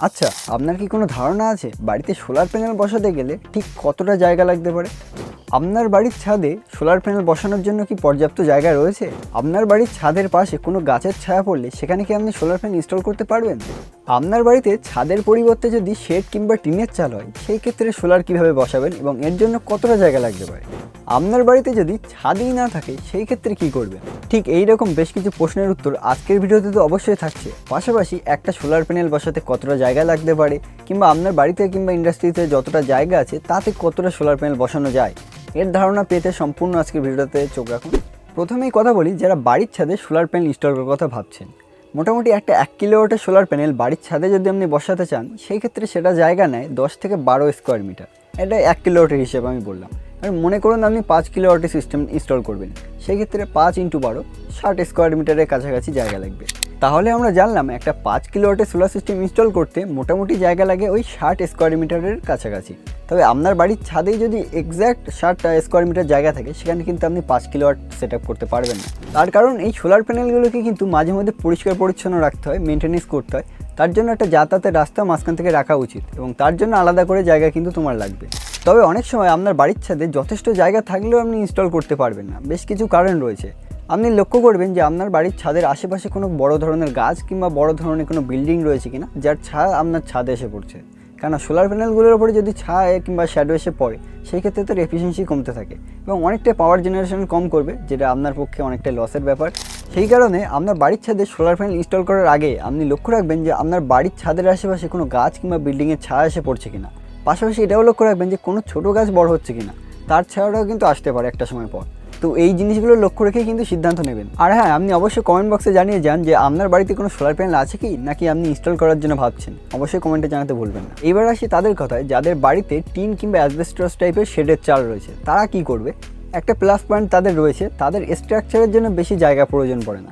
আচ্ছা আপনার কি কোনো ধারণা আছে? বাড়িতে সোলার প্যানেল বসাতে গেলে ঠিক কতটা জায়গা লাগতে পারে? আপনার বাড়ির ছাদে সোলার প্যানেল বসানোর জন্য কি পর্যাপ্ত জায়গা রয়েছে? আপনার বাড়ির ছাদের পাশে কোনো গাছের ছায়া পড়লে সেখানে কি আপনি সোলার প্যানেল ইনস্টল করতে পারবেন? আপনার বাড়িতে ছাদের পরিবর্তে যদি শেড কিংবা টিনের চাল হয়, সেই ক্ষেত্রে সোলার কীভাবে বসাবেন এবং এর জন্য কতটা জায়গা লাগতে পারে? আপনার বাড়িতে যদি ছাদই না থাকে, সেই ক্ষেত্রে কি করবেন? ঠিক এই রকম বেশ কিছু প্রশ্নের উত্তর আজকের ভিডিওতে তো অবশ্যই থাকছে। পাশাপাশি একটা সোলার প্যানেল বসাতে কতটা জায়গা লাগতে পারে, কিংবা আপনার বাড়িতে কিংবা ইন্ডাস্ট্রিতে যতটা জায়গা আছে, তাতে কতটা সোলার প্যানেল বসানো যায়? এর ধারণা পেতে সম্পূর্ণ আজকের ভিডিওতে চোখ রাখুন। প্রথমেই কথা বলি, যারা বাড়ির ছাদে সোলার প্যানেল ইনস্টল করার কথা ভাবছেন, মোটামুটি একটা এক কিলোওয়াটের সোলার প্যানেল বাড়ির ছাদে যদি আপনি বসাতে চান, সেই ক্ষেত্রে সেটা জায়গা নেয় দশ থেকে বারো স্কোয়ার মিটার এটা এক কিলোওয়াটের হিসেবে আমি বললাম। আর মনে করুন আপনি পাঁচ কিলোওয়াটের সিস্টেম ইনস্টল করবেন, সেই ক্ষেত্রে পাঁচ ইন্টু বারো, ষাট স্কোয়ার মিটারের কাছাকাছি জায়গা লাগবে। তাহলে আমরা জানলাম একটা পাঁচ কিলোওয়াটের সোলার সিস্টেম ইনস্টল করতে মোটামুটি জায়গা লাগে ওই ষাট স্কোয়ার মিটারের কাছাকাছি। তবে আপনার বাড়ির ছাদেই যদি এক্স্যাক্ট ষাট স্কোয়ার মিটার জায়গা থাকে, সেখানে কিন্তু আপনি পাঁচ কিলোওয়াট সেট করতে পারবেন না। তার কারণ এই সোলার প্যানেলগুলোকে কিন্তু মাঝে মধ্যে পরিষ্কার পরিচ্ছন্ন রাখতে হয় মেনটেনেন্স করতে হয়। তার জন্য একটা যাতায়াতের রাস্তা মাঝখান থেকে রাখা উচিত এবং তার জন্য আলাদা করে জায়গা কিন্তু তোমার লাগবে। তবে অনেক সময় আপনার বাড়ির ছাদে যথেষ্ট জায়গা থাকলেও আপনি ইনস্টল করতে পারবেন না। বেশ কিছু কারণ রয়েছে। আপনি লক্ষ্য করবেন যে আপনার বাড়ির ছাদের আশেপাশে কোনো বড় ধরনের গাছ কিংবা বড় ধরনের কোনো বিল্ডিং রয়েছে কিনা, যার ছায়া আপনার ছাদে এসে পড়ছে। কেন সোলার প্যানেলগুলোর উপরে যদি ছায়া কিংবা শ্যাডো এসে পড়ে, সেই ক্ষেত্রে তার এফিসিয়েন্সি কমতে থাকে এবং অনেকটা পাওয়ার জেনারেশন কম করবে, যেটা আপনার পক্ষে অনেকটা লসের ব্যাপার। সেই কারণে আপনার বাড়ির ছাদে সোলার প্যানেল ইনস্টল করার আগে আপনি লক্ষ্য রাখবেন যে আপনার বাড়ির ছাদের আশেপাশে কোনো গাছ কিংবা বিল্ডিংয়ের ছায়া এসে পড়ছে কিনা। পাশাপাশি এটাও লক্ষ্য রাখবেন যে কোনো ছোটো গাছ বড় হচ্ছে কিনা, তার ছায়াটাও কিন্তু আসতে পারে একটা সময় পর। তো এই জিনিসগুলো লক্ষ্য রেখেই কিন্তু সিদ্ধান্ত নেবেন। আর হ্যাঁ আপনি অবশ্যই কমেন্ট বক্সে জানিয়ে যান যে আপনার বাড়িতে কোনো সোলার প্যানেল আছে কি, নাকি আপনি ইনস্টল করার জন্য ভাবছেন? অবশ্যই কমেন্টে জানাতে ভুলবেন না। এবার আসি তাদের কথায়, যাদের বাড়িতে টিন কিংবা অ্যাসবেস্টস টাইপের শেডের চাল রয়েছে, তারা কি করবে? একটা প্লাস পয়েন্ট তাদের রয়েছে, তাদের স্ট্রাকচারের জন্য বেশি জায়গা প্রয়োজন পড়ে না।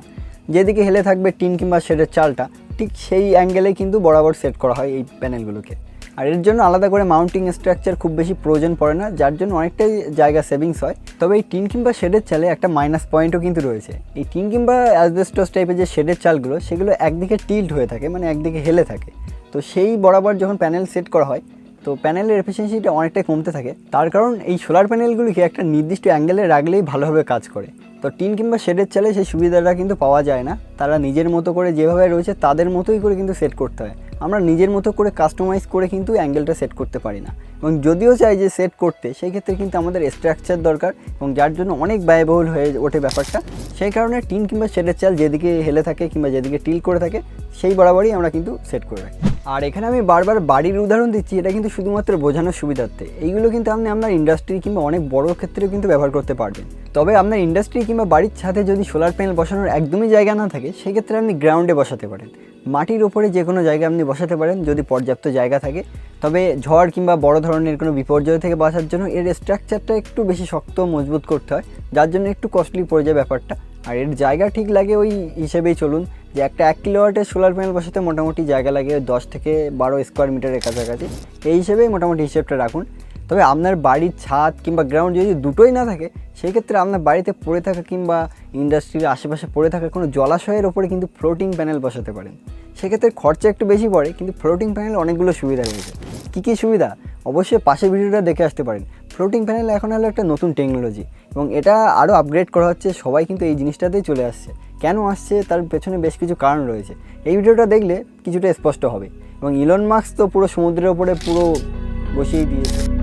যেদিকে হেলে থাকবে টিন কিংবা শেডের চালটা, ঠিক সেই অ্যাঙ্গেলে কিন্তু বরাবর সেট করা হয় এই প্যানেলগুলোকে আর এর জন্য আলাদা করে মাউন্টিং স্ট্রাকচার খুব বেশি প্রয়োজন পড়ে না, যার জন্য অনেকটাই জায়গা সেভিংস হয়। তবে এই টিন কিংবা শেডের চালে একটা মাইনাস পয়েন্টও কিন্তু রয়েছে। এই টিন কিংবা অ্যাসবেস্টস টাইপের যে শেডের চালগুলো, সেগুলো একদিকে টিল্ট হয়ে থাকে মানে একদিকে হেলে থাকে। তো সেই বরাবর যখন প্যানেল সেট করা হয়, তো প্যানেলের এফিসিয়েন্সিটা অনেকটাই কমতে থাকে। তার কারণ এই সোলার প্যানেলগুলিকে একটা নির্দিষ্ট অ্যাঙ্গেলে রাখলেই ভালোভাবে কাজ করে। তো টিন কিংবা শেডের চালে সেই সুবিধাটা কিন্তু পাওয়া যায় না। তারা নিজের মতো করে যেভাবে রয়েছে, তাদের মতোই করে কিন্তু সেট করতে হয়। আমরা নিজের মতো করে কাস্টমাইজ করে কিন্তু অ্যাঙ্গেলটা সেট করতে পারি না। এবং যদিও চাই যে সেট করতে, সেই ক্ষেত্রে কিন্তু আমাদের স্ট্রাকচার দরকার এবং যার জন্য অনেক ব্যয়বহুল হয়ে ওঠে ব্যাপারটা। সেই কারণে টিন কিংবা শেডের চাল যেদিকে হেলে থাকে কিংবা যেদিকে টিল করে থাকে, সেই বরাবরই আমরা কিন্তু সেট করে রাখি। আর এখানে আমি বারবার বাড়ির উদাহরণ দিচ্ছি, এটা কিন্তু শুধুমাত্র বোঝানোর সুবিধার্থে। এইগুলো কিন্তু আপনি আপনার ইন্ডাস্ট্রি কিংবা অনেক বড় ক্ষেত্রেও কিন্তু ব্যবহার করতে পারবেন। তবে আপনার ইন্ডাস্ট্রি কিংবা বাড়ির ছাদে যদি সোলার প্যানেল বসানোর একদমই জায়গা না থাকে, সেক্ষেত্রে আপনি গ্রাউন্ডে বসাতে পারেন। মাটির ওপরে যে কোনো জায়গায় আপনি বসাতে পারেন, যদি পর্যাপ্ত জায়গা থাকে। তবে ঝড় কিংবা বড় ধরনের কোনো বিপর্যয় থেকে বাঁচার জন্য এর স্ট্রাকচারটা একটু বেশি শক্ত মজবুত করতে হয়। যার জন্য একটু কস্টলি পড়ে যায় ব্যাপারটা। আর এর জায়গা ঠিক লাগে ওই হিসেবেই চলুন। যে একটা এক কিলোওয়াটের সোলার প্যানেল বসাতে মোটামুটি জায়গা লাগে দশ থেকে বারো স্কোয়ার মিটারের কাছাকাছি। এই হিসেবেই মোটামুটি হিসেবটা রাখুন। তবে আপনার বাড়ির ছাদ কিংবা গ্রাউন্ড যদি দুটোই না থাকে সেই ক্ষেত্রে আপনার বাড়িতে পড়ে থাকা কিংবা ইন্ডাস্ট্রির আশেপাশে পড়ে থাকা কোনো জলাশয়ের ওপরে কিন্তু ফ্লোটিং প্যানেল বসাতে পারেন। সেক্ষেত্রে খরচা একটু বেশি পড়ে, কিন্তু ফ্লোটিং প্যানেল অনেকগুলো সুবিধা রয়েছে। কী কী সুবিধা? অবশ্যই পাশের ভিডিওটা দেখে আসতে পারেন। ফ্লোটিং প্যানেল এখন হলো একটা নতুন টেকনোলজি এবং এটা আরও আপগ্রেড করা হচ্ছে, সবাই কিন্তু এই জিনিসটাতেই চলে আসছে। কেন আসছে তার পেছনে বেশ কিছু কারণ রয়েছে। এই ভিডিওটা দেখলে কিছুটা স্পষ্ট হবে। এবং ইলন মার্কস তো পুরো সমুদ্রের ওপরে পুরো বসিয়ে দিয়েছে।